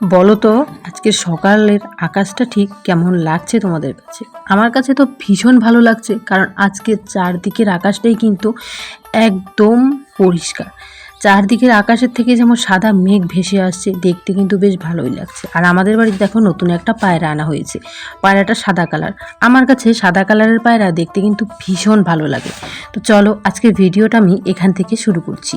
বলো তো, আজকে সকালের আকাশটা ঠিক কেমন লাগছে তোমাদের কাছে? আমার কাছে তো ভীষণ ভালো লাগছে, কারণ আজকে চারদিকের আকাশটাই কিন্তু একদম পরিষ্কার। চারদিকের আকাশের থেকে যেমন সাদা মেঘ ভেসে আসছে, দেখতে কিন্তু বেশ ভালোই লাগছে। আর আমাদের বাড়িতে দেখো, নতুন একটা পায়রা আনা হয়েছে। পায়রাটা সাদা কালার। আমার কাছে সাদা কালারের পায়রা দেখতে কিন্তু ভীষণ ভালো লাগে। তো চলো আজকে ভিডিওটা আমি এখান থেকে শুরু করছি।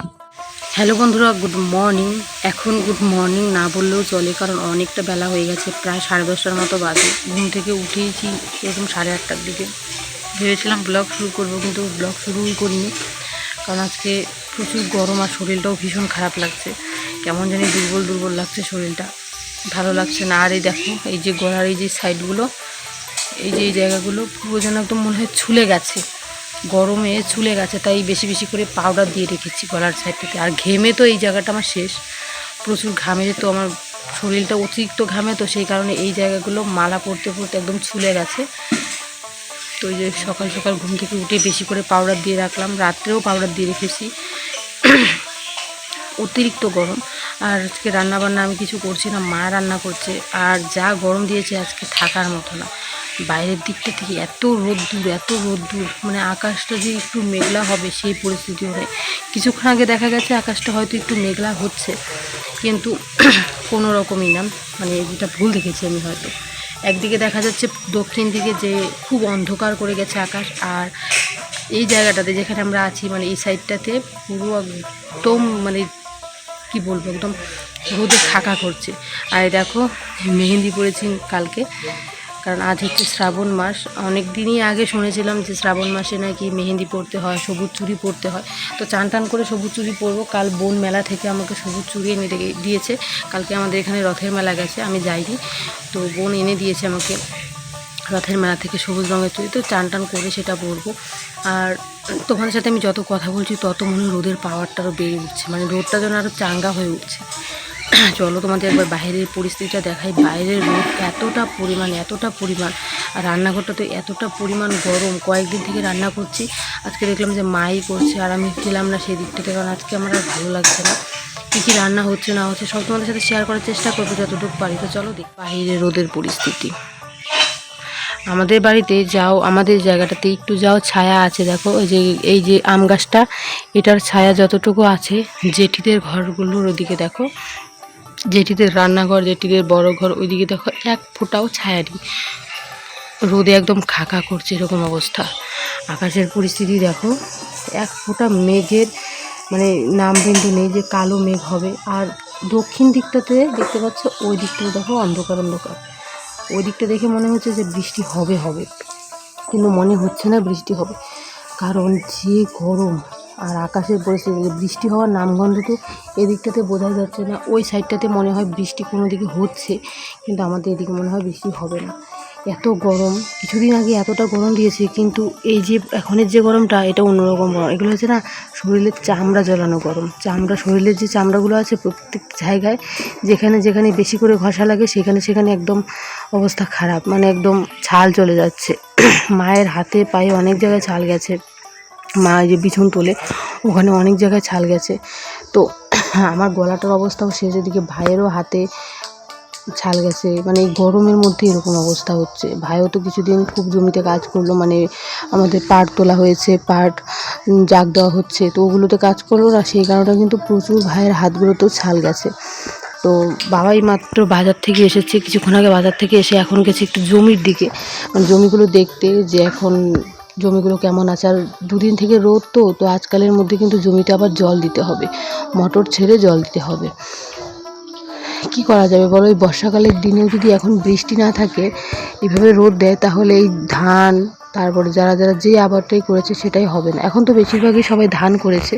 হ্যালো বন্ধুরা, গুড মর্নিং। এখন গুড মর্নিং না বললেও চলে, কারণ অনেকটা বেলা হয়ে গেছে, প্রায় সাড়ে দশটার মতো বাজে। ঘুম থেকে উঠেইছি এরকম সাড়ে আটটার দিকে। ভেবেছিলাম ব্লগ শুরু করব, কিন্তু ব্লগ শুরুই করিনি। কারণ আজকে প্রচুর গরম আর শরীরটাও ভীষণ খারাপ লাগছে। কেমন জানি দুর্বল দুর্বল লাগছে শরীরটা। ভালো লাগছে না। আর এই দেখো, এই যে গলার এই যে সাইডগুলো এই যে এই জায়গাগুলো, পুরো যেন একদম মনে হয় ছুলে গেছে। গরমে ছুলে গেছে, তাই বেশি বেশি করে পাউডার দিয়ে রেখেছি গলার সাইডটাতে আর ঘেমে তো এই জায়গাটা আমার শেষ। প্রচুর ঘামে তো আমার শরীরটা অতিরিক্ত ঘামে, তো সেই কারণে এই জায়গাগুলো মালা পড়তে পড়তে একদম ছুলে গেছে। তো ওই যে সকাল সকাল ঘুম থেকে উঠে বেশি করে পাউডার দিয়ে রাখলাম। রাত্রেও পাউডার দিয়ে রেখেছি। অতিরিক্ত গরম। আর আজকে রান্না বান্না আমি কিছু করছি না, মা রান্না করছে। আর যা গরম দিয়েছে আজকে থাকার মতো না। বাইরের দিকটা থেকে এত রোদ্দুর এত রোদ্দুর মানে আকাশটা যে একটু মেঘলা হবে সেই পরিস্থিতি হয় কিছুক্ষণ আগে দেখা গেছে আকাশটা হয়তো একটু মেঘলা হচ্ছে, কিন্তু কোনো রকমই না। মানে যেটা ভুল দেখেছি আমি হয়তো। একদিকে দেখা যাচ্ছে দক্ষিণ দিকে যে খুব অন্ধকার করে গেছে আকাশ, আর এই জায়গাটাতে যেখানে আমরা আছি মানে এই সাইডটাতে পুরো একদম মানে কি বলব, একদম রোদে খাকা করছে। আর দেখো, মেহেন্দি পড়েছি কালকে। কারণ আজ হচ্ছে শ্রাবণ মাস। অনেক দিনই আগে শুনেছিলাম যে শ্রাবণ মাসে নাকি মেহেন্দি পরতে হয়, সবুজ চুরি পরতে হয়। তো চান টান করে সবুজ চুরি পরবো। কাল বোন মেলা থেকে আমাকে সবুজ চুরি এনে দিয়ে- দিয়েছে। কালকে আমাদের এখানে রথের মেলা গেছে, আমি যাইনি। তো বোন এনে দিয়েছে আমাকে রথের মেলা থেকে সবুজ রঙের চুড়ি। তো চান টান করে সেটা পরবো। আর তোমাদের সাথে আমি যত কথা বলছি, তত মনে রোদের পাওয়ারটা আরও বেড়ে উঠছে। মানে রোদটা যেন আরও চাঙ্গা হয়ে উঠছে। চলো তোমাদের একবার বাইরের পরিস্থিতিটা দেখাই। বাইরের রোদ এতটা পরিমাণ এতটা পরিমাণ। আর রান্নাঘরটা তো এতটা পরিমাণ গরম। কয়েকদিন থেকে রান্না করছি। আজকে দেখলাম যে মাই করছে আর আমি গেলাম না সেই দিক থেকে কারণ আজকে আমার আর ভালো লাগছে না। কী কী রান্না হচ্ছে, না হচ্ছে, সব তোমাদের সাথে শেয়ার করার চেষ্টা করব যতটুকু পারি। তো চলো দেখ বাইরের রোদের পরিস্থিতি। আমাদের বাড়িতে যাও, আমাদের জায়গাটাতে একটু যাও, ছায়া আছে। দেখো, ওই যে, এই যে আম গাছটা, এটার ছায়া যতটুকু আছে, জেঠিদের ঘরগুলোর ওদিকে দেখো। জেঠিদের রান্নাঘর জেঠিদের বড় ঘর, ওইদিকে দেখো এক ফোঁটাও ছায়া নেই। রোদে একদম খাকা করছে এরকম অবস্থা। আকাশের পরিস্থিতি দেখো, এক ফোঁটা মেঘের মানে নাম বিন্দু নেই যে কালো মেঘ হবে। আর দক্ষিণ দিকটাতে দেখতে পাচ্ছ, ওই দিকটাতে দেখো অন্ধকার অন্ধকার। ওই দিকটা দেখে মনে হচ্ছে যে বৃষ্টি হবে হবে। কিন্তু মনে হচ্ছে না বৃষ্টি হবে। কারণ যে গরম আর আকাশের পরিস্থিতি বৃষ্টি হওয়ার নামগন্ধ তো এদিকটাতে বোঝা যাচ্ছে না। ওই সাইডটাতে মনে হয় বৃষ্টি কোনো দিকে হচ্ছে, কিন্তু আমাদের এদিকে মনে হয় বৃষ্টি হবে না। এত গরম, কিছুদিন আগে এতটা গরম দিয়েছে, কিন্তু এই যে এখনের যে গরমটা, এটা অন্যরকম গরম। এগুলো হচ্ছে না শরীরের চামড়া জ্বলানো গরম। চামড়া, শরীরের যে চামড়াগুলো আছে প্রত্যেক জায়গায়, যেখানে যেখানে বেশি করে ঘষা লাগে, সেখানে সেখানে একদম অবস্থা খারাপ মানে একদম ছাল চলে যাচ্ছে। মায়ের হাতে পায়ে অনেক জায়গায় ছাল গেছে। মা যে বিছুন তোলে। ওখানে অনেক জায়গায় ছাল গেছে। তো আমার গলাটার অবস্থাও শেষ এদিকে ভাইয়েরও হাতে ছাল গেছে। মানে এই গরমের মধ্যে এরকম অবস্থা হচ্ছে। ভাইও তো কিছুদিন খুব জমিতে কাজ করল মানে আমাদের পাট তোলা হয়েছে, পাট জাগ দেওয়া হচ্ছে। তো ওগুলোতে কাজ করল না, সেই কারণে কিন্তু প্রচুর ভাইয়ের হাতগুলোতেও ছাল গেছে। তো বাবাই মাত্র বাজার থেকে এসেছে। কিছুক্ষণ আগে বাজার থেকে এসে এখন গেছে একটু জমির দিকে। মানে জমিগুলো দেখতে যে এখন জমিগুলো কেমন আছে? আর দুদিন থেকে রোদ তো তো আজকালের মধ্যে কিন্তু জমিতে আবার জল দিতে হবে। মটর ছেড়ে জল দিতে হবে। কি করা যাবে বলো? এই বর্ষাকালের দিনেও যদি এখন বৃষ্টি না থাকে, এভাবে রোদ দেয়, তাহলে এই ধান, তারপরে যারা যারা যে আবারটাই করেছে, সেটাই হবে না। এখন তো বেশিরভাগই সবাই ধান করেছে।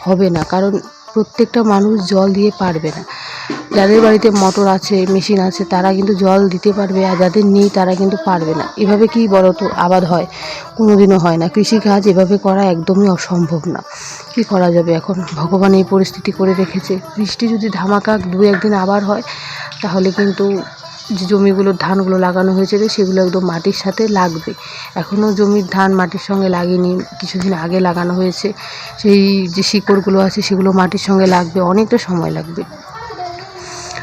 হবে না। কারণ প্রত্যেকটা মানুষ জল দিয়ে পারবে না। যাদের বাড়িতে মোটর আছে, মেশিন আছে, তারা কিন্তু জল দিতে পারবে আর যাদের নেই, তারা কিন্তু পারবে না। এভাবে কি বলো তো আবাদ হয়। কোনোদিনও হয় না। কৃষিকাজ এভাবে করা একদমই অসম্ভব না। কি করা যাবে এখন? ভগবান এই পরিস্থিতি করে রেখেছে। বৃষ্টি যদি ধামাকা দু একদিন আবার হয়, তাহলে কিন্তু যে জমিগুলো ধানগুলো লাগানো হয়েছিল সেগুলো একদম মাটির সাথে লাগবে। এখনও জমির ধান মাটির সঙ্গে লাগেনি, কিছুদিন আগে লাগানো হয়েছে। সেই যে শিকড়গুলো আছে সেগুলো মাটির সঙ্গে লাগবে, অনেকটা সময় লাগবে।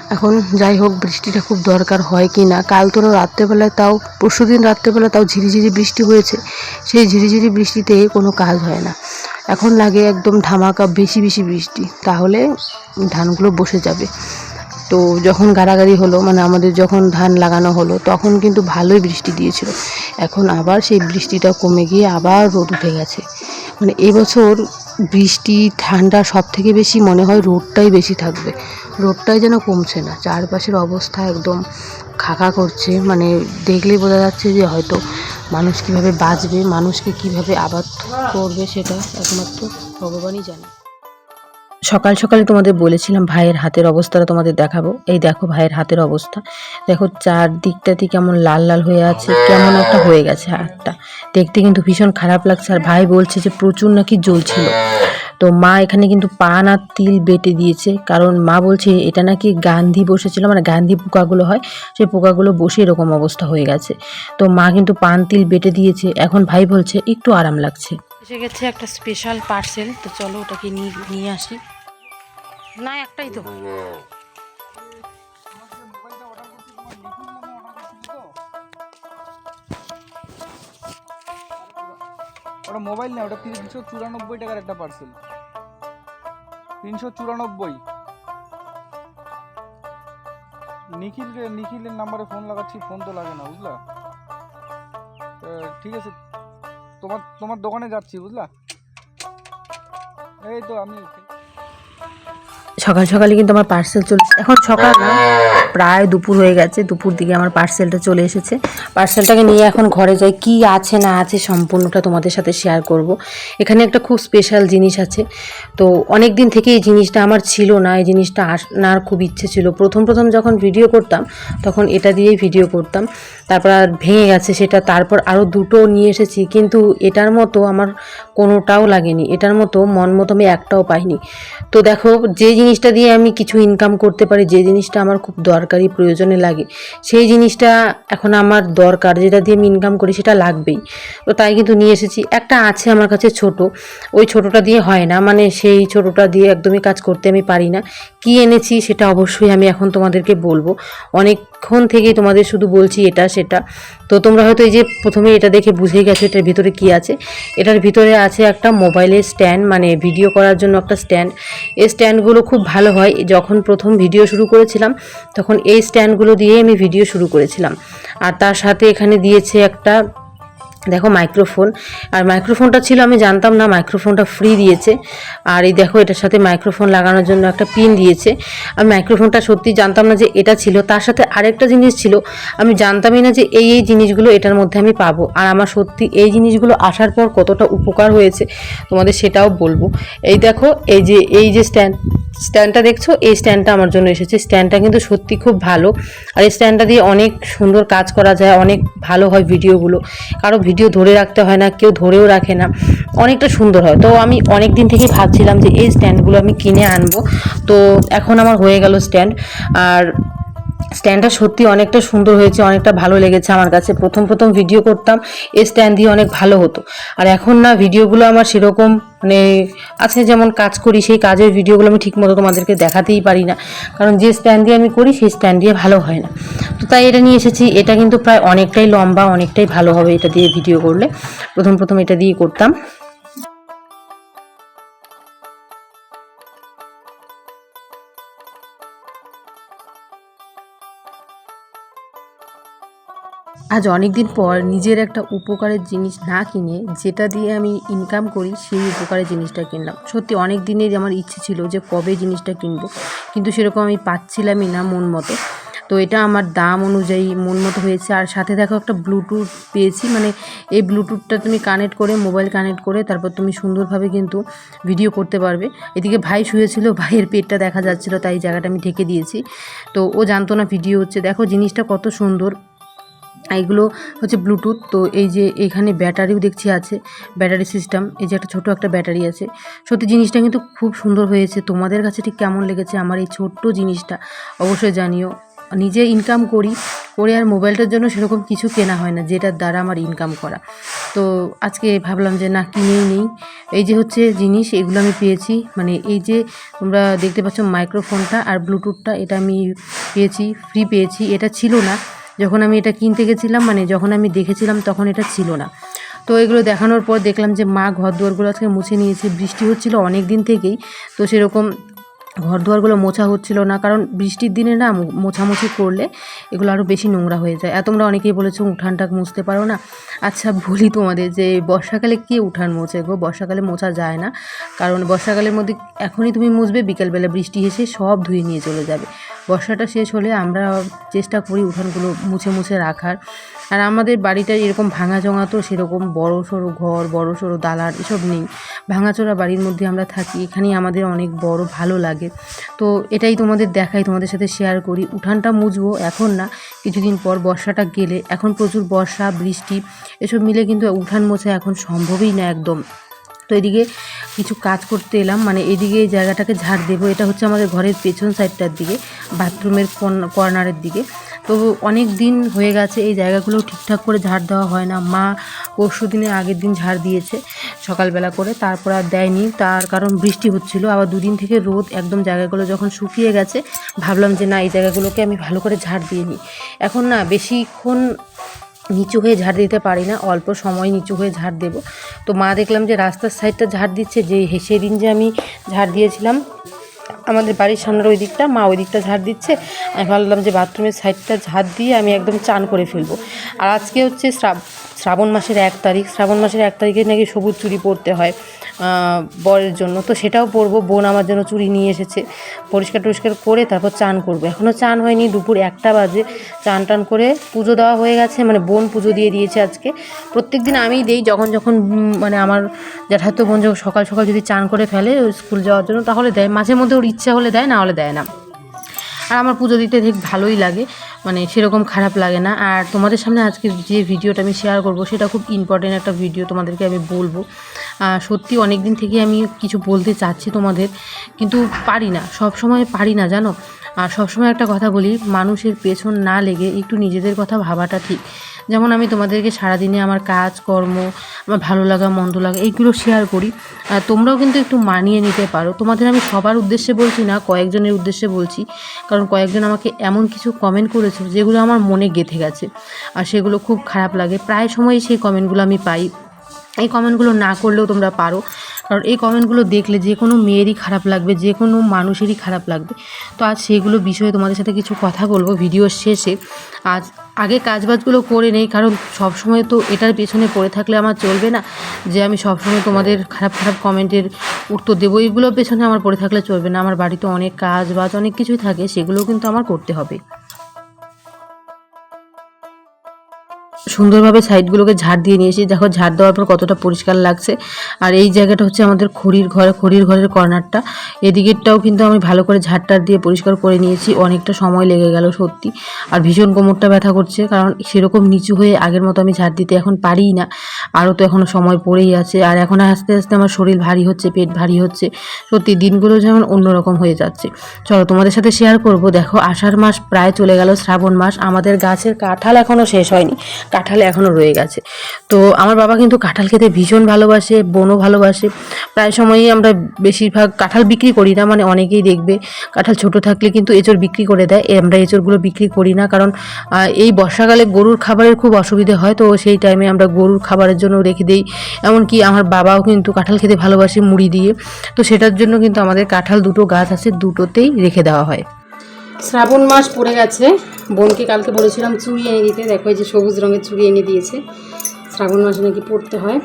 এখন যাই হোক, বৃষ্টিটা খুব দরকার হয় কি না। কাল তো রাত্রেবেলায় তাও, পরশু দিন রাত্রেবেলা তাও ঝিরিঝিরি বৃষ্টি হয়েছে। সেই ঝিরিঝিরি বৃষ্টিতে কোনো কাজ হয় না। এখন লাগে একদম ধামাকা বেশি বেশি বৃষ্টি। তাহলে ধানগুলো বসে যাবে। তো যখন গাড়াগাড়ি হলো মানে আমাদের যখন ধান লাগানো হলো, তখন কিন্তু ভালোই বৃষ্টি দিয়েছিল। এখন আবার সেই বৃষ্টিটা কমে গিয়ে আবার রোদ উঠে গেছে। মানে এবছর বৃষ্টি, ঠান্ডা সব থেকে বেশি মনে হয় রোদটাই বেশি থাকবে। রোদটাই যেন কমছে না, চারপাশের অবস্থা একদম খাকা করছে। মানে দেখলেই বোঝা যাচ্ছে যে হয়তো মানুষ কীভাবে বাঁচবে, মানুষকে কীভাবে আবাদ করবে সেটা একমাত্র ভগবানই জানে। সকাল সকালে তোমাদের বলেছিলাম ভাইয়ের হাতের অবস্থাটা তোমাদের দেখাবো। এই দেখো ভাইয়ের হাতের অবস্থা। দেখো চারদিকটাতে কেমন লাল লাল হয়ে আছে, কেমন একটা হয়ে গেছে হাতটা। দেখতে কিন্তু ভীষণ খারাপ লাগছে। আর ভাই বলছে যে প্রচুর নাকি জ্বলছিল। তো মা এখানে কিন্তু পান আর তিল বেটে দিয়েছে। কারণ মা বলছে এটা নাকি গান্ধী বসেছিল মানে গান্ধী পোকাগুলো হয়, সেই পোকাগুলো বসে এরকম অবস্থা হয়ে গেছে। তো মা কিন্তু পান তিল বেটে দিয়েছে। এখন ভাই বলছে একটু আরাম লাগছে। এসে গেছে একটা স্পেশাল পার্সেল তো চলো ওটাকে নিয়ে নিয়ে আসি। না, একটাই তো। ওটা মোবাইল না, ওটা তিনশো চুরানব্বই টাকার একটা পার্সেল তিনশো চুরানব্বই। নিখিল নিখিলের নাম্বারে ফোন লাগাচ্ছি ফোন তো লাগে না, বুঝলা? ঠিক আছে, তোমার তোমার দোকানে যাচ্ছি, বুঝলা? এই তো আমি সকাল সকালে কিন্তু আমার পার্সেল চলে এখন সকাল না, প্রায় দুপুর হয়ে গেছে, দুপুর দিকে আমার পার্সেলটা চলে এসেছে। পার্সেলটাকে নিয়ে এখন ঘরে যাই, কি আছে না আছে সম্পূর্ণটা তোমাদের সাথে শেয়ার করব। এখানে একটা খুব স্পেশাল জিনিস আছে। তো অনেক দিন থেকে এই জিনিসটা আমার ছিল না, এই জিনিসটা আনার খুব ইচ্ছে ছিল। প্রথম প্রথম যখন ভিডিও করতাম, তখন এটা দিয়েই ভিডিও করতাম। তারপর আর ভেঙে গেছে সেটা। তারপর আরও দুটো নিয়ে এসেছি, কিন্তু এটার মতো আমার কোনোটাও লাগেনি। এটার মতো মন মতো আমি একটাও পাইনি। তো দেখো, যে জিনিসটা দিয়ে আমি কিছু ইনকাম করতে পারি, যে জিনিসটা আমার খুব দরকারি, প্রয়োজনে লাগে, সেই জিনিসটা এখন আমার দরকার, যেটা দিয়ে আমি ইনকাম করি, সেটা লাগবেই। তো তাই কিন্তু নিয়ে এসেছি। একটা আছে আমার কাছে ছোট। ওই ছোটটা দিয়ে হয় না। মানে সেই ছোটটা দিয়ে একদমই কাজ করতে আমি পারি না। কি এনেছি সেটা অবশ্যই আমি এখন তোমাদেরকে বলব। অনেকক্ষণ থেকেই তোমাদের শুধু বলছি এটা, সেটা। তো তোমরা হয়তো এই যে প্রথমে এটা দেখে বুঝে গেছো এটার ভিতরে কি আছে। এটার ভিতরে আছে একটা মোবাইলের স্ট্যান্ড মানে ভিডিও করার জন্য একটা স্ট্যান্ড। এই স্ট্যান্ডগুলো খুব ভালো হয়। যখন প্রথম ভিডিও শুরু করেছিলাম, তখন এই স্ট্যান্ডগুলো দিয়ে আমি ভিডিও শুরু করেছিলাম। আর তার সাথে এখানে দিয়েছে একটা দেখো মাইক্রোফোন আর মাইক্রোফোনটা ছিল, আমি জানতাম না মাইক্রোফোনটা ফ্রি দিয়েছে। আর এই দেখো, এটার সাথে মাইক্রোফোন লাগানোর জন্য একটা পিন দিয়েছে। আমি মাইক্রোফোনটা সত্যি জানতাম না যে এটা ছিল। তার সাথে আরেকটা জিনিস ছিল, আমি জানতামই না যে এই এই জিনিসগুলো এটার মধ্যে আমি পাবো। আর আমার সত্যি এই জিনিসগুলো আসার পর কতটা উপকার হয়েছে, তোমাদের সেটাও বলব। এই দেখো, এই যে এই যে স্ট্যান্ড স্ট্যান্ডটা দেখছ? এই স্ট্যান্ডটা আমার জন্য এসেছে। স্ট্যান্ডটা কিন্তু সত্যি খুব ভালো। আর এই স্ট্যান্ডটা দিয়ে অনেক সুন্দর কাজ করা যায়, অনেক ভালো হয় ভিডিওগুলো। কারও ভিডিও ধরে রাখতে হয় না, কেউ ধরেও রাখে না। অনেকটা সুন্দর হয়। তো আমি অনেক দিন থেকেই ভাবছিলাম যে এই স্ট্যান্ডগুলো আমি কিনে আনব। তো এখন আমার হয়ে গেল স্ট্যান্ড। আর স্ট্যান্ডটা সত্যি অনেকটা সুন্দর হয়েছে, অনেকটা ভালো লেগেছে আমার কাছে। প্রথম প্রথম ভিডিও করতাম এই স্ট্যান্ড দিয়ে অনেক ভালো হতো। আর এখন না ভিডিওগুলো আমার সেরকম মানে আছে, যেমন কাজ করি, সেই কাজের ভিডিওগুলো আমি ঠিকমতো তোমাদেরকে দেখাতেই পারি না। কারণ যে স্ট্যান্ড দিয়ে আমি করি, সেই স্ট্যান্ড দিয়ে ভালো হয় না। তো তাই এটা নিয়ে এসেছি। এটা কিন্তু প্রায় অনেকটাই লম্বা, অনেকটাই ভালো হবে এটা দিয়ে ভিডিও করলে। প্রথম প্রথম এটা দিয়ে করতাম। আজ অনেক দিন পর নিজের একটা উপকারের জিনিস না কিনে যেটা দিয়ে আমি ইনকাম করি, সেই উপকারের জিনিসটা কিনলাম। সত্যি অনেক দিনের আমার ইচ্ছে ছিল যে কবে জিনিসটা কিনবো, কিন্তু সেরকম আমি পাচ্ছিলামই না মন মতো। তো এটা আমার দাম অনুযায়ী মন মতো হয়েছে। আর সাথে দেখো একটা ব্লুটুথ পেয়েছি মানে এই ব্লুটুথটা তুমি কানেক্ট করে মোবাইল কানেক্ট করে তারপর তুমি সুন্দরভাবে কিন্তু ভিডিও করতে পারবে। এদিকে ভাই শুয়েছিল, ভাইয়ের পেটটা দেখা যাচ্ছিল, তাই জায়গাটা আমি ঢেকে দিয়েছি। তো ও জানতো না ভিডিও হচ্ছে। দেখো জিনিসটা কত সুন্দর। এইগুলো হচ্ছে ব্লুটুথ। তো এই যে এখানে ব্যাটারিও দেখছি আছে, ব্যাটারি সিস্টেম। এই যে একটা ছোটো একটা ব্যাটারি আছে। সত্যি জিনিসটা কিন্তু খুব সুন্দর হয়েছে। তোমাদের কাছে ঠিক কেমন লেগেছে আমার এই ছোট্ট জিনিসটা, অবশ্যই জানিও। নিজে ইনকাম করি, করে আর মোবাইলটার জন্য সেরকম কিছু কেনা হয় না, যেটার দ্বারা আমার ইনকাম করা। তো আজকে ভাবলাম যে না, কিনেই নেই। এই যে হচ্ছে জিনিস, এগুলো আমি পেয়েছি। মানে এই যে তোমরা দেখতে পাচ্ছ মাইক্রোফোনটা আর ব্লুটুথটা, এটা আমি পেয়েছি ফ্রি পেয়েছি। এটা ছিল না। যখন আমি এটা কিনতে গেছিলাম মানে যখন আমি দেখেছিলাম তখন এটা ছিল না। তো এগুলো দেখানোর পর দেখলাম যে মা ঘর দুয়ারগুলো আজকে মুছে নিয়েছে, বৃষ্টি হচ্ছিল অনেক দিন থেকেই। তো সেরকম ঘর দুয়ারগুলো মোছা হচ্ছিল না, কারণ বৃষ্টির দিনে না মোছামুছি করলে এগুলো আরও বেশি নোংরা হয়ে যায়। আর তোমরা অনেকেই বলেছ উঠানটা মুছতে পারো না। আচ্ছা বলি তোমাদের যে বর্ষাকালে কে উঠান মোছে গো? বর্ষাকালে মোছা যায় না, কারণ বর্ষাকালের মধ্যে এখনই তুমি মুছবে, বিকেলবেলা বৃষ্টি এসে সব ধুয়ে নিয়ে চলে যাবে। বর্ষাটা শেষ হলে আমরা চেষ্টা করি উঠানগুলো মুছে মুছে রাখার। আর আমাদের বাড়িটা এরকম ভাঙা জঙা তো সেরকম বড় সড়ো ঘর, বড় সড়ো দালান এসব নেই। ভাঙাচোরা বাড়ির মধ্যে আমরা থাকি, এখানেই আমাদের অনেক বড় ভালো লাগে। তো এটাই তোমাদের দেখাই, তোমাদের সাথে শেয়ার করি। উঠানটা মুজবো এখন না, কিছুদিন পর বর্ষাটা গেলে। এখন প্রচুর বর্ষা, বৃষ্টি, এসব মিলে কিন্তু উঠান মোছা এখন সম্ভবই না একদম। তো এদিকে কিছু কাজ করতে এলাম মানে এদিকে এই জায়গাটাকে ঝাড় দেবো। এটা হচ্ছে আমাদের ঘরের পেছন সাইডটার দিকে বাথরুমের কর্নারের দিকে। তো অনেক দিন হয়ে গেছে, এই জায়গাগুলো ঠিকঠাক করে ঝাড় দেওয়া হয় না। মা পরশু দিনের আগের দিন ঝাড় দিয়েছে সকালবেলা করে, তারপর আর দেয়নি। তার কারণ বৃষ্টি হচ্ছিল, আবার দুদিন থেকে রোদ একদম জায়গাগুলো যখন শুকিয়ে গেছে, ভাবলাম যে না, এই জায়গাগুলোকে আমি ভালো করে ঝাড় দিয়ে নিই। এখন না, বেশিক্ষণ নিচু হয়ে ঝাড় দিতে পারি না, অল্প সময় নিচু হয়ে ঝাড় দেবো। তো মা দেখলাম যে রাস্তার সাইডটা ঝাড় দিচ্ছে, যে সেদিন যে আমি ঝাড় দিয়েছিলাম আমাদের বাড়ির সামনের ওই দিকটা, মা ওই দিকটা ঝাড় দিচ্ছে। আমি ভাবলাম যে বাথরুমের সাইডটা ঝাড় দিয়ে আমি একদম চান করে ফেলব। আর আজকে হচ্ছে শ্রাব- শ্রাবণ মাসের এক তারিখ, শ্রাবণ মাসের এক তারিখে নাকি সবুজ চুড়ি পরতে হয় বরের জন্য। তো সেটাও পরবো, বোন আমার জন্য চুরি নিয়ে এসেছে। পরিষ্কার টরিষ্কার করে তারপর চান করব। এখনও চান হয়নি, দুপুর একটা বাজে। চান টান করে পুজো দেওয়া হয়ে গেছে মানে বোন পুজো দিয়ে দিয়েছে আজকে। প্রত্যেক দিন আমিই দিই, যখন যখন মানে আমার জ্যাঠাতো বোন যখন সকাল সকাল যদি চান করে ফেলে স্কুল যাওয়ার জন্য, তাহলে দেয়। মাঝে মধ্যে ওর ইচ্ছা হলে দেয়, না হলে দেয় না। আর আমার পুজো দিতে ঠিক ভালোই লাগে। মানে সেরকম খারাপ লাগে না। আর তোমাদের সামনে আজকে যে ভিডিওটা আমি শেয়ার করব, সেটা খুব ইম্পর্টেন্ট একটা ভিডিও তোমাদেরকে আমি বলব। সত্যি অনেক দিন থেকে আমি কিছু বলতে চাচ্ছি তোমাদের, কিন্তু পারি না সব সময় পারি না, জানো? আর সবসময় একটা কথা বলি, মানুষের পেছন না লেগে একটু নিজেদের কথা ভাবাটা ঠিক। যেমন আমি তোমাদেরকে সারাদিনে আমার কাজ, কর্ম, আমার ভালো লাগা, মন্দ লাগা এইগুলো শেয়ার করি। তোমরাও কিন্তু একটু মানিয়ে নিতে পারো। তোমাদের আমি সবার উদ্দেশ্যে বলছি না, কয়েকজনের উদ্দেশ্যে বলছি। কারণ কয়েকজন আমাকে এমন কিছু কমেন্ট করেছে যেগুলো আমার মনে গেঁথে গেছে। আর সেগুলো খুব খারাপ লাগে। প্রায় সময়ই সেই কমেন্টগুলো আমি পাই। এই কমেন্টগুলো না করলেও তোমরা পারো। কারণ এই কমেন্টগুলো দেখলে যে কোনো মেয়েরই খারাপ লাগবে, যে কোনো মানুষেরই খারাপ লাগবে। তো আজ সেইগুলো বিষয়ে তোমাদের সাথে কিছু কথা বলব ভিডিওর শেষে। আজ আগে কাজবাজগুলো করে নেই, কারণ সবসময় তো এটার পেছনে পড়ে থাকলে আমার চলবে না। যে আমি সবসময় তোমাদের খারাপ খারাপ কমেন্টের উত্তর দেবো এইগুলোর পেছনে আমার পড়ে থাকলে চলবে না। আমার বাড়িতে অনেক কাজ বাজ অনেক কিছুই থাকে, সেগুলোও কিন্তু আমার করতে হবে। সুন্দরভাবে সাইডগুলোকে ঝাড় দিয়ে নিয়েছি দেখো, ঝাড় দেওয়ার পর কতটা পরিষ্কার লাগছে। আর এই জায়গাটা হচ্ছে আমাদের খড়ির ঘর, খড়ির ঘরের কর্নারটা। এদিকেরটাও কিন্তু আমি ভালো করে ঝাড়টার দিয়ে পরিষ্কার করে নিয়েছি। অনেকটা সময় লেগে গেল, সত্যি। আর ভীষণ কোমরটা ব্যথা করছে, কারণ সেরকম নিচু হয়ে আগের মতো আমি ঝাড় দিতে এখন পারিই না। আরও তো এখনও সময় পড়েই আছে। আর এখন আস্তে আস্তে আমার শরীর ভারী হচ্ছে, পেট ভারী হচ্ছে। সত্যি, দিনগুলো যেমন অন্যরকম হয়ে যাচ্ছে। চলো, তোমাদের সাথে শেয়ার করব। দেখো, আষাঢ় মাস প্রায় চলে গেল, শ্রাবণ মাস। আমাদের গাছের কাঁঠাল এখনও শেষ হয়নি। কাঁঠাল এখনও রয়ে গেছে। তো আমার বাবা কিন্তু কাঁঠাল খেতে ভীষণ ভালোবাসে, বনও ভালোবাসে। প্রায় সময়ই আমরা বেশিরভাগ কাঁঠাল বিক্রি করি না মানে অনেকেই দেখবে কাঁঠাল ছোট থাকলে কিন্তু এঁচড় বিক্রি করে দেয়। আমরা এঁচড়গুলো বিক্রি করি না, কারণ এই বর্ষাকালে গরুর খাবারের খুব অসুবিধে হয়। তো সেই টাইমে আমরা গরুর খাবারের জন্য রেখে দিই। এমনকি আমার বাবাও কিন্তু কাঁঠাল খেতে ভালোবাসে মুড়ি দিয়ে। তো সেটার জন্য কিন্তু আমাদের কাঁঠাল দুটো গাছ আছে, দুটোতেই রেখে দেওয়া হয়। শ্রাবণ মাস পড়ে গেছে। বোনকে কালকে বলেছিলাম চুড়ি এনে দিতে। দেখো এই যে সবুজ রঙের চুড়ি এনে দিয়েছে। শ্রাবণ মাসে নাকি পড়তে হয়।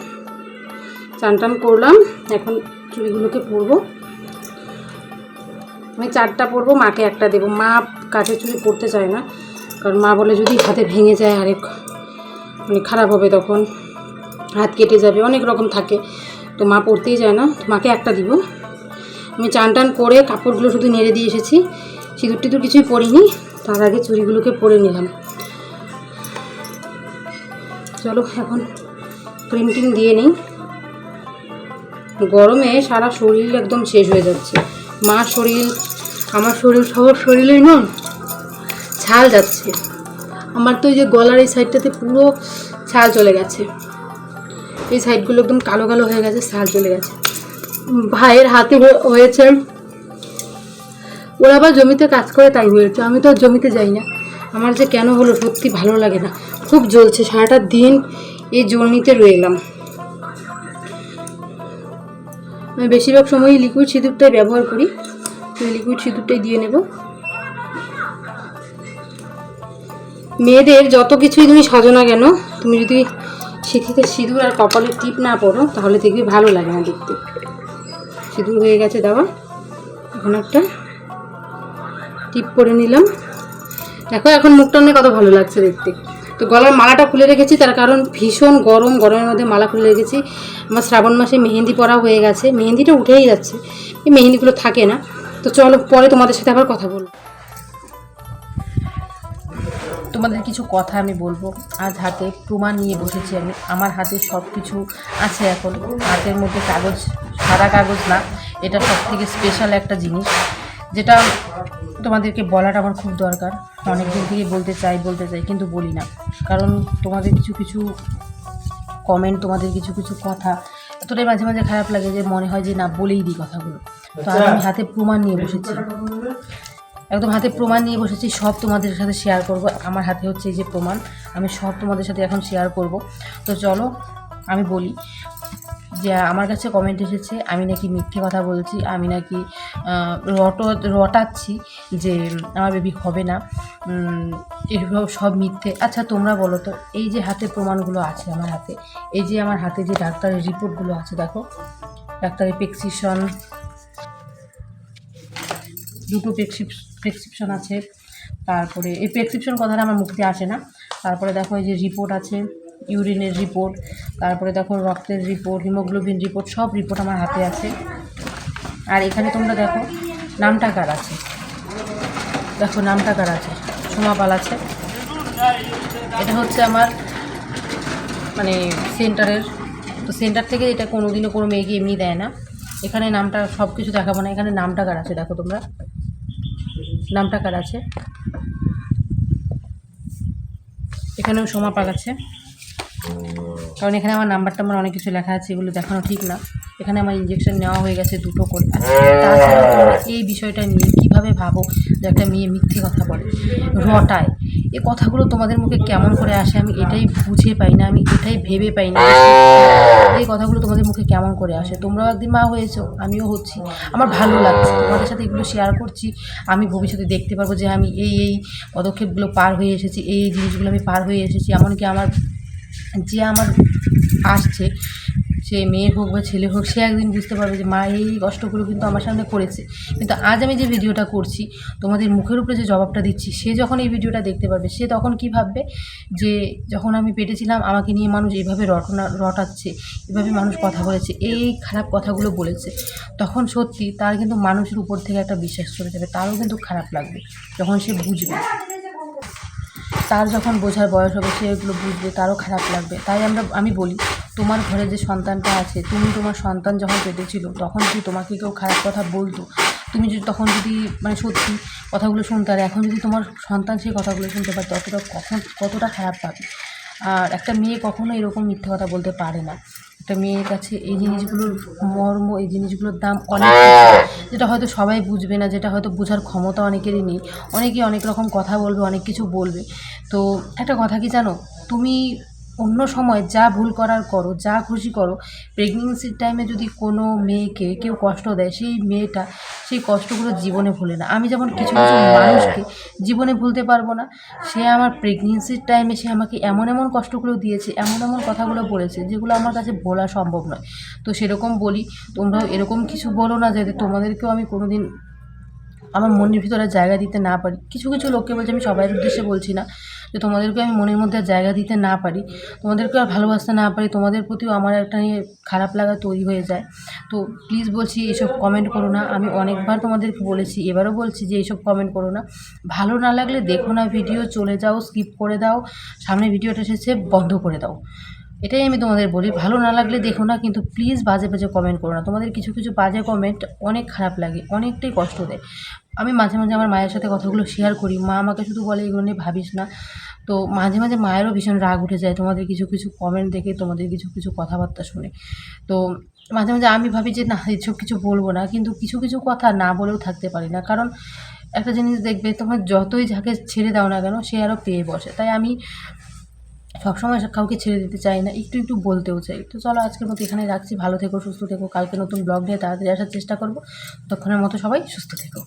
চান টান করলাম। এখন চুড়িগুলোকে পরবো। আমি চারটা পরবো, মাকে একটা দেবো। মা কাঠের চুড়ি পরতে চায় না। কারণ মা বলে যদি হাতে ভেঙে যায় আরেক মানে খারাপ হবে তখন। হাত কেটে যাবে, অনেক রকম থাকে। তো মা পরতেই যায় না। মাকে একটা দিব। আমি চান টান করে কাপড়গুলো শুধু নেড়ে দিয়ে এসেছি। সিঁদুর টিঁদুর কিছুই পরিনি, তার আগে চুড়িগুলোকে পরে নিলাম। চলো এখন প্রিন্টিং দিয়ে নিই। গরমে সারা শরীর একদম শেষ হয়ে যাচ্ছে। মা শরীর, আমার শরীর, সবার শরীরেই না ছাল যাচ্ছে। আমার তো ওই যে গলার এই সাইডটাতে পুরো ছাল চলে গেছে। এই সাইডগুলো একদম কালো কালো হয়ে গেছে, ছাল চলে গেছে। ভাইয়ের হাতে হয়েছে ওরা আবার জমিতে কাজ করে তাই হয়েছে আমি তো জমিতে যাই না। আমার যে কেন হলো সত্যি ভালো লাগে না। খুব জ্বলছে, সারাটা দিন এই জ্বলনিতে রয়েলাম আমি বেশিরভাগ সময়ই লিকুইড সিঁদুরটাই ব্যবহার করি। লিকুইড সিঁদুরটাই দিয়ে নেব। মেয়েদের যত কিছুই তুমি সাজো না কেন, তুমি যদি সিঁথিতে সিঁদুর আর কপালে টিপ না পড়ো তাহলে দেখবি ভালো লাগে না দেখতে। সিঁদুর হয়ে গেছে দেওয়া। এখন একটা টিপ করে নিলাম। দেখো, এখন মুখটা অনেক কত ভালো লাগছে দেখতে। তো গলার মালাটা খুলে রেখেছি, তার কারণ ভীষণ গরম, গরমের মধ্যে মালা খুলে রেখেছি। আমার শ্রাবণ মাসে মেহেন্দি পরা হয়ে গেছে। মেহেন্দিটা উঠেই যাচ্ছে। এই মেহেন্দিগুলো থাকে না। তো চলো, পরে তোমাদের সাথে আবার কথা বলব। তোমাদের কিছু কথা আমি বলব। আজ হাতে প্রমাণ নিয়ে বসেছি আমি। আমার হাতে সব কিছু আছে এখন। হাতের মধ্যে কাগজ, সাদা কাগজ না। এটা সব থেকে স্পেশাল একটা জিনিস। যেটা তোমাদেরকে বলাটা আমার খুব দরকার। অনেক দিন থেকে বলতে চাই বলতে চাই কিন্তু বলি না। কারণ তোমাদের কিছু কিছু কমেন্ট তোমাদের কিছু কিছু কথা এতটাই মাঝে মাঝে খারাপ লাগে যে মনে হয় যে না বলেই দিই কথাগুলো। তো আজ আমি হাতে প্রমাণ নিয়ে বসেছি। একদম হাতে প্রমাণ নিয়ে বসেছি সব তোমাদের সাথে শেয়ার করব। আমার হাতে হচ্ছে এই যে প্রমাণ আমি সব তোমাদের সাথে এখন শেয়ার করব। তো চলো আমি বলি। যে আমার কাছে কমেন্ট এসেছে, আমি নাকি মিথ্যে কথা বলছি, আমি নাকি রট, রটাচ্ছি যে আমার বেবি হবে না এগুলো সব মিথ্যে। আচ্ছা তোমরা বলো তো, এই যে হাতে প্রমাণগুলো আছে আমার হাতে, এই যে আমার হাতে যে ডাক্তারের রিপোর্টগুলো আছে, দেখো ডাক্তারের প্রেসক্রিপশন দুটো প্রেসক্রিপশন আছে, তারপরে, এই প্রেসক্রিপশন কথাটা আমার দিয়ে আসে না, তারপরে দেখো এই যে রিপোর্ট আছে ইউরিনের রিপোর্ট, তারপরে দেখো রক্তের রিপোর্ট, হিমোগ্লোবিন রিপোর্ট, সব রিপোর্ট আমার হাতে আছে। আর এখানে তোমরা দেখো নামটা কার আছে? দেখো নামটা কার আছে? সোমাপাল আছে। এটা হচ্ছে আমার মানে সেন্টারের, তো সেন্টার থেকে এটা কোনোদিনও কোনো মেয়েকে এমনি দেয় না। এখানে নামটা সব কিছু দেখাবো না। এখানে নামটা কার আছে দেখো তোমরা? নামটা কার আছে? এখানেও সোমা পাল আছে। কারণ এখানে আমার নাম্বারটা আমার অনেক কিছু লেখা আছে, এগুলো দেখানো ঠিক না। এখানে আমার ইঞ্জেকশন নেওয়া হয়ে গেছে দুটো করে। এই বিষয়টা নিয়ে কীভাবে ভাবো যে একটা মেয়ে মিথ্যে কথা বলে? রটায়। এই কথাগুলো তোমাদের মুখে কেমন করে আসে আমি এটাই বুঝে পাই না, আমি এটাই ভেবে পাই না এই কথাগুলো তোমাদের মুখে কেমন করে আসে? তোমরাও একদিন মা হয়েছো, আমিও হচ্ছি। আমার ভালো লাগছে। তোমাদের সাথে এগুলো শেয়ার করছি। আমি ভবিষ্যতে দেখতে পারব যে আমি এই এই পদক্ষেপগুলো পার হয়ে এসেছি, এই এই জিনিসগুলো আমি পার হয়ে এসেছি। এমনকি আমার যে আমার আসছে, সে মেয়ে হোক বা ছেলে হোক, সে একদিন বুঝতে পারবে যে মা এই কষ্টগুলো কিন্তু আমার সামনে করেছে। কিন্তু আজ আমি যে ভিডিওটা করছি, তোমাদের মুখের উপরে যে জবাবটা দিচ্ছি, সে যখন এই ভিডিওটা দেখতে পারবে, সে তখন কি ভাববে? যে যখন আমি পেটেছিলাম আমাকে নিয়ে মানুষ এইভাবে রটনা, রটাচ্ছে, এভাবে মানুষ কথা বলেছে, এই খারাপ কথাগুলো বলেছে, তখন সত্যি তার কিন্তু মানুষের উপর থেকে একটা বিশ্বাস চলে যাবে, তারও কিন্তু খারাপ লাগবে, যখন সে বুঝবে। তার যখন বোঝার বয়স হবে, সে এগুলো বুঝবে, তারও খারাপ লাগবে। তাই আমরা, আমি বলি, তোমার ঘরে যে সন্তানটা আছে, তুমি তোমার সন্তান যখন পেটে ছিল তখন যদি তোমাকে কেউ খারাপ কথা বলতো? তুমি যদি, তখন যদি মানে সত্যি কথাগুলো শুনতে, আর এখন যদি তোমার সন্তান সেই কথাগুলো শুনতে পারে ততটা কখন, কতটা খারাপ পাবে আর একটা মেয়ে কখনো এরকম মিথ্যে কথা বলতে পারে না। একটা মেয়ের কাছে এই জিনিসগুলোর মর্ম এই জিনিসগুলোর দাম অনেক যেটা হয়তো সবাই বুঝবে না যেটা হয়তো বোঝার ক্ষমতা অনেকেরই নেই। অনেকে অনেক রকম কথা বলবে অনেক কিছু বলবে। তো একটা কথা কি জানো? তুমি অন্য সময় যা ভুল করার করো যা খুশি করো প্রেগনেন্সির টাইমে যদি কোনো মেয়েকে কেউ কষ্ট দেয় সেই মেয়েটা সেই কষ্টগুলো জীবনে ভুলে না। আমি যেমন কিছু কিছু মানুষকে জীবনে ভুলতে পারব না সে আমার প্রেগনেন্সির টাইমে সে আমাকে এমন এমন কষ্টগুলো দিয়েছে এমন এমন কথাগুলো বলেছে যেগুলো আমার কাছে বলা সম্ভব নয়। তো সেরকম বলি তোমরাও এরকম কিছু বলো না যাতে তোমাদেরকেও আমি কোনোদিন আমার মনের ভিতরে জায়গা দিতে না পারি। কিছু কিছু লোককে বলছি, আমি সবাই উদ্দেশ্যে বলছি না যে তোমাদেরকে আমি মনের মধ্যে জায়গা দিতে না পারি। তোমাদেরকে আর ভালোবাসতে না পারি, তোমাদের প্রতিও আমার একটা খারাপ লাগা তৈরি হয়ে যায়। তো প্লিজ বলছি, এইসব কমেন্ট করো না। আমি অনেকবার তোমাদেরকে বলেছি, এবারও বলছি যে এইসব কমেন্ট করো না। ভালো না লাগলে দেখো না ভিডিও চলে যাও স্কিপ করে দাও। সামনে ভিডিওটা এসেছে, বন্ধ করে দাও। এটাই আমি তোমাদের বলি, ভালো না লাগলে দেখো না, কিন্তু প্লিজ বাজে বাজে কমেন্ট করো না। তোমাদের কিছু কিছু বাজে কমেন্ট অনেক খারাপ লাগে, অনেকটাই কষ্ট দেয়। আমি মাঝে মাঝে আমার মায়ের সাথে কথাগুলো শেয়ার করি, মা আমাকে শুধু বলে, এগুলো নিয়ে ভাবিস না। তো মাঝে মাঝে মায়েরও ভীষণ রাগ উঠে যায়, তোমাদের কিছু কিছু কমেন্ট দেখে তোমাদের কিছু কিছু কথাবার্তা শুনে। তো মাঝে মাঝে আমি ভাবি যে, না, এসব কিছু বলব না। কিন্তু কিছু কিছু কথা না বলেও থাকতে পারি না, কারণ একটা জিনিস দেখবে, তোমার যতই যাকে ছেড়ে দাও না কেন, সে আরও পেয়ে বসে। তাই আমি সবসময় কাউকে ছেড়ে দিতে চাই না, একটু একটু বলতেও চাই। তো চলো আজকের মতো এখানে রাখছি। ভালো থেকো, সুস্থ থেকো। কালকে নতুন ব্লগ নিয়ে তাড়াতাড়ি আসার চেষ্টা করব। তখনের মতো সবাই সুস্থ থেকো।